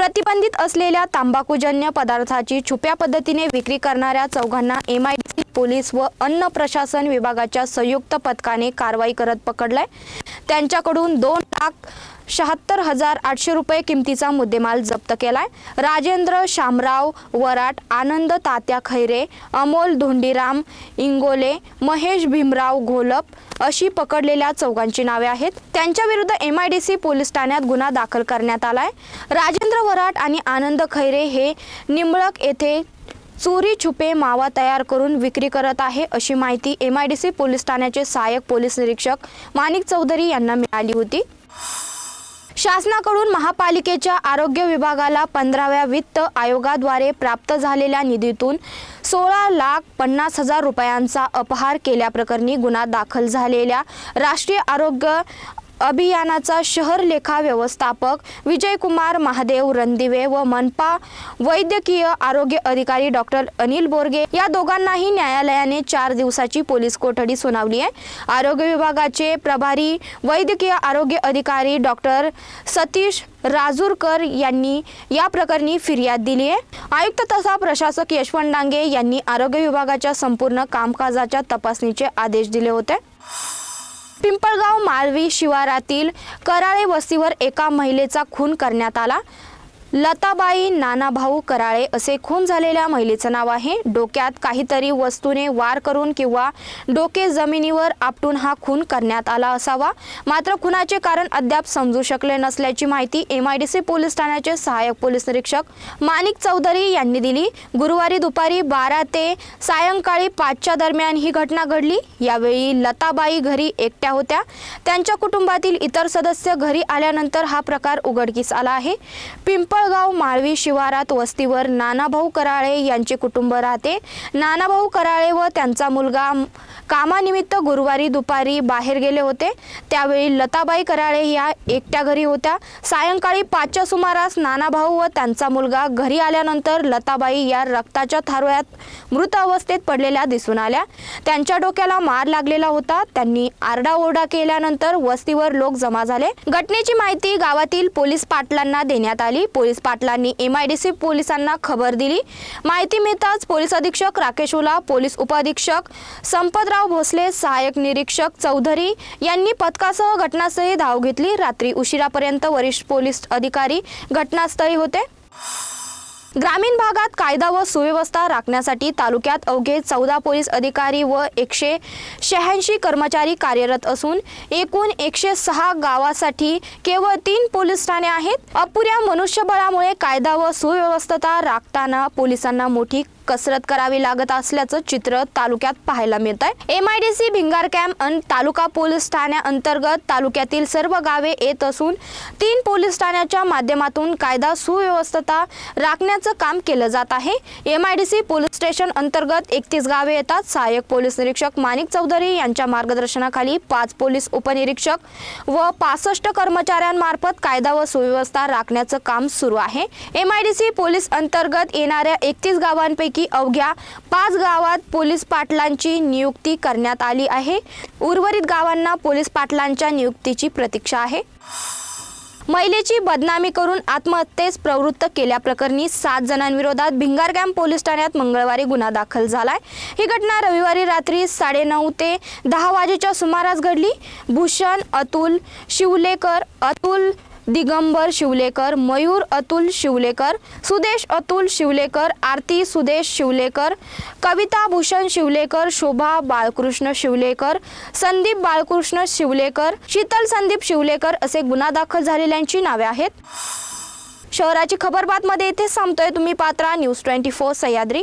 प्रतिबंधित असलेल्या तंबाखूजन्य पदार्थाची छुप्या पद्धतीने विक्री करणाऱ्या चौघांना एम आय डी पोलीस व अन्न प्रशासन विभागाच्या संयुक्त पथकाने कारवाई करत पकडलाय. त्यांच्याकडून दोन लाख शहात्तर हजार आठशे रुपये किमतीचा मुद्देमाल जप्त केलाय. राजेंद्र शामराव वराट आनंद तात्या खैरे अमोल धोंडीराम इंगोले महेश भीमराव घोलप अशी पकडलेल्या चौघांची नावे आहेत. त्यांच्या विरुद्ध M I D C police ठाण्यात गुन्हा दाखल करण्यात आलाय. राजेंद्र वराट आणि आनंद खैरे हे निंबळक येथे चोरी छुपे मावा तयार करून विक्री करत आहे अशी माहिती M I D C police ठाण्याचे सहाय्यक पोलीस निरीक्षक माणिक चौधरी यांना मिळाली होती. शासनाकडून महापालिकेच्या आरोग्य विभागाला पंधराव्या वित्त आयोगाद्वारे प्राप्त झालेल्या निधीतून सोळा लाख पन्नास हजार रुपयांचा अपहार केल्याप्रकरणी गुन्हा दाखल झालेल्या राष्ट्रीय आरोग्य अभियानाचा शहर लेखा व्यवस्थापक विजयकुमार महादेव रणदिवे व मनपा वैद्यकीय आरोग्य अधिकारी डॉक्टर अनिल बोरगे या दोघांनाही न्यायालयाने चार दिवसाची पोलीस कोठडी सुनावली आहे. आरोग्य विभागाचे प्रभारी वैद्यकीय आरोग्य अधिकारी डॉक्टर सतीश राजूरकर यांनी या प्रकरणी फिर्याद दिली आहे. आयुक्त तथा प्रशासक यशवंत डांगे यांनी आरोग्य विभागाच्या संपूर्ण कामकाजाच्या तपासणीचे आदेश दिले होते. पिंपळगाव मालवी शिवारातील कराळे वस्तीवर एका महिलेचा खून करण्यात आला. लताबाई नानाभाऊ कराळे असे खून झालेल्या महिलेचं नाव आहे. डोक्यात काहीतरी वस्तूने वार करून किंवा डोके जमिनीवर आपटून हा खून करण्यात आला असावा. मात्र खुनाचे कारण अद्याप समजू शकले नसल्याची माहिती M I D C police ठाण्याचे सहाय्यक पोलीस निरीक्षक माणिक चौधरी यांनी दिली. गुरुवारी दुपारी बारा ते सायंकाळी पाचच्या दरम्यान ही घटना घडली. यावेळी लताबाई घरी एकट्या होत्या. त्यांच्या कुटुंबातील इतर सदस्य घरी आल्यानंतर हा प्रकार उघडकीस आला आहे. पिंपळगाव माळवी शिवारात वस्तीवर नानाभाऊ कराळे यांचे कुटुंब राहते. नानाभाऊ कराळे व त्यांचा मुलगा कामानिमित्त गुरुवारी दुपारी बाहेर गेले होते. त्यावेळी लताबाई कराळे या एकट्या घरी होत्या. सायंकाळी पाचच्या सुमारास नानाभाऊ व त्यांचा मुलगा घरी आल्यानंतर लताबाई या रक्ताच्या थारोळ्यात मृत अवस्थेत पडलेल्या दिसून आल्या. त्यांच्या डोक्याला मार लागलेला होता. त्यांनी आरडाओरडा केल्यानंतर वस्तीवर लोक जमा झाले. घटनेची माहिती गावातील पोलीस पाटलांना देण्यात आली. पोलीस पाटलांनी एम आय डी सी पोलिसांना खबर दिली. माहिती मिळताच पोलीस अधीक्षक राकेश उला पोलीस उपअधीक्षक संपतराव भोसले सहाय्यक निरीक्षक चौधरी यांनी पथकासह घटनास्थळी धाव घेतली. रात्री उशिरापर्यंत वरिष्ठ पोलीस अधिकारी घटनास्थळी होते. ग्रामीण भागात कायदा व सुव्यवस्था राखण्यासाठी तालुक्यात अवघे चौदा पोलीस अधिकारी व एकशे शहाऐंशी कर्मचारी कार्यरत असून एकूण एकशे सहा गावासाठी केवळ तीन पोलीस ठाणे आहेत. अपुऱ्या मनुष्यबळामुळे कायदा व सुव्यवस्था राखताना पोलिसांना मोठी कसरत करावी लागत असल्याचं चित्र तालुक्यात पाहायला मिळत आहे M I D C Bhingar camp taluka police ठाण्याअंतर्गत तालुक्यातील सर्व गावे येत असून तीन पोलीस ठाण्याच्या माध्यमातून कायदा सुव्यवस्था राखण्याचं काम केलं जात आहे. M I D C police station अंतर्गत एकतीस गावे येतात. सहाय्यक पोलीस निरीक्षक माणिक चौधरी यांच्या मार्गदर्शनाखाली पाच पोलीस उपनिरीक्षक व पासष्ट कर्मचाऱ्यांमार्फत कायदा व सुव्यवस्था राखण्याचं काम सुरू आहे. M I D C police अंतर्गत येणाऱ्या एकतीस गावांपैकी अवघ्या पाच गावात पोलीस पाटलांची नियुक्ती करण्यात आली आहे. उर्वरित गावांना पोलीस पाटलांच्या नियुक्तीची प्रतीक्षा आहे. महिलेची बदनामी करून आत्महत्येस प्रवृत्त केल्याप्रकरणी सात जणांविरोधात भिंगारकॅम्प पोलीस ठाण्यात मंगळवारी गुन्हा दाखल झालाय. ही घटना रविवारी रात्री साडेनऊ ते दहा वाजेच्या सुमारास घडली. भूषण अतुल शिवलेकर अतुल दिगंबर शिवलेकर मयूर अतुल शिवलेकर सुदेश अतुल शिवलेकर आरती सुदेश शिवलेकर कविता भूषण शिवलेकर शोभा बाळकृष्ण शिवलेकर संदीप बाळकृष्ण शिवलेकर शीतल संदीप शिवलेकर असे गुन्हा दाखल झालेल्यांची नावे आहेत. शहराची खबरबातमध्ये इथे संपतोय तुम्ही पात्रा न्यूज ट्वेंटी फोर सह्याद्री.